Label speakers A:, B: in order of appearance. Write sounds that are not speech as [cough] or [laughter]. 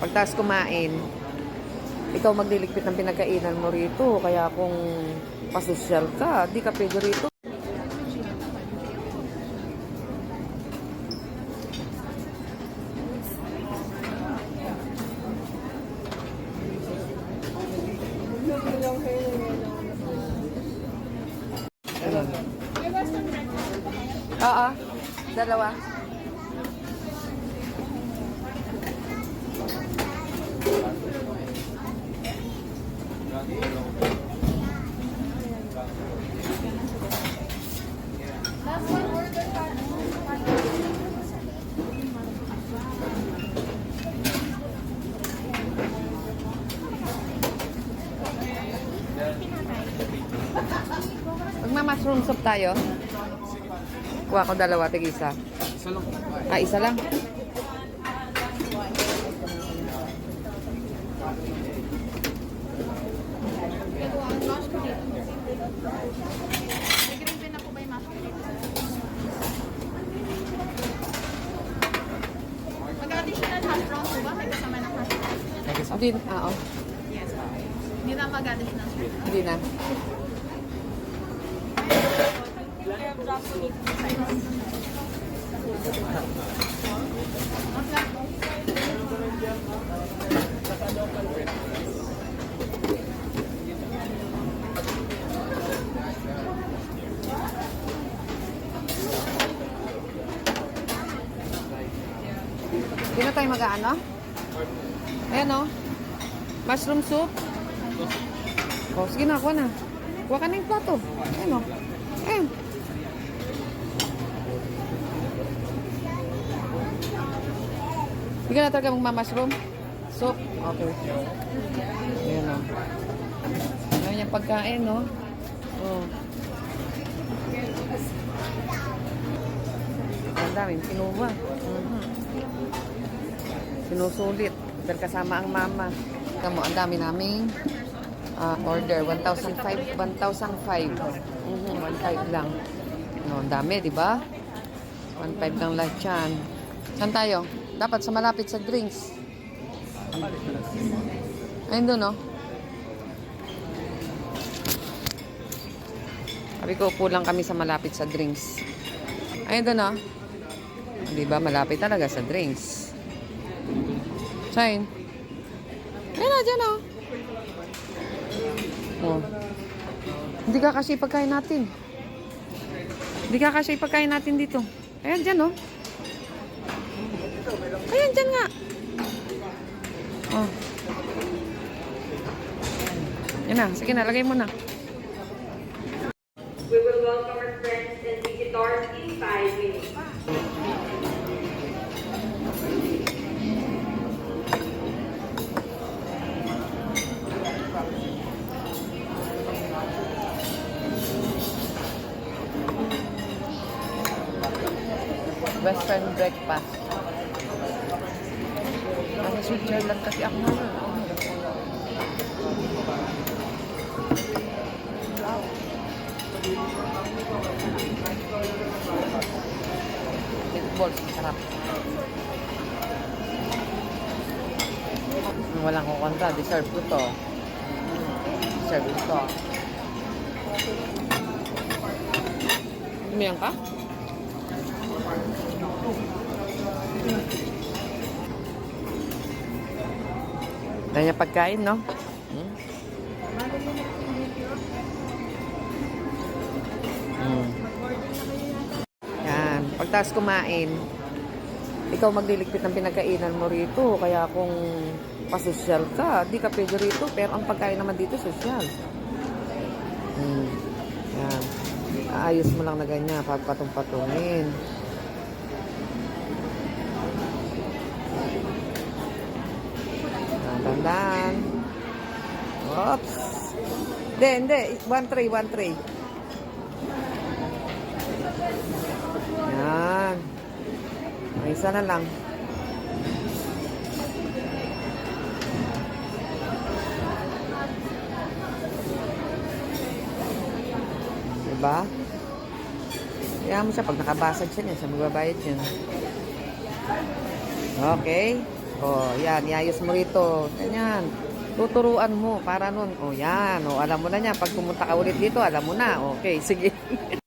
A: Pagtas kumain, ikaw magliligpit ng pinagkainan mo rito. Kaya kung pasosyal ka, di ka pwede rito. Oo, dalawa. Magma-mushroom soup tayo. Kuha ko dalawa, tig isa.
B: Isa lang.
A: Ah, isa lang.
C: Mag-additional hash brown po ba? May kasama ng hash brown?
A: Hindi, oh.
C: Yes. Hindi na mag-additional.
A: Hindi na. Hindi na tayo mag-ano? Ayan o. Mushroom soup. O, sige na, kuha na. Kuha ka yung plato. Ayan o. Ayan. Hindi ka na talaga magmamashroom? Soup? Okay. Ayan o. Ayan yung pagkain, no? Oh. Ang daming kinuha. Mhm. Sinusulit. Dahil kasama ang mama. Kamu, ang dami naming ah, order. 1,005. 1,005. Mhm, 1,500 lang. No, dami, di ba? 1,500 lang lahat yan. Saan tayo? Dapat sa malapit sa drinks. Ayun doon, no? Sabi ko, upo lang kami sa malapit sa drinks. Ayun doon, no? Di ba? Malapit talaga sa drinks. Sign. Ayun na, dyan, oh. Oh. Hindi ka kasi pagkain natin. Hindi ka kasi pagkain natin dito. Ayan, dyan, oh. Ayan, dyan nga. Oh. Yan na. Sige na, lagay mo na. Western breakfast. Nasa Switzerland kasi ako ngayon. Meatballs, masarap. Walang kukontra, deserve ko to. Deserve ko to. Umiyan ka? Niya pagkain, no? Hmm? Hmm. Yan. Pagtas kumain, ikaw magliligpit ng pinagkainan mo rito. Kaya kung pasosyal ka, di ka pwede rito. Pero ang pagkain naman dito, sosyal. Hmm. Yan. Aayos mo lang na ganyan, pagpatong-patungin. Tandaan. Oops. Hindi, hindi. One tray, one tray. Yan. May isa na lang. Diba? Kaya mo siya, pag nakabasag siya niya, siya magbabayad yun. Okay. Oh, yan, iayos mo rito. Ganyan. Tuturuan mo para nun. Oh, yan. Oh, alam mo na niya. Pag pumunta ka ulit dito, alam mo na. Okay, sige. [laughs]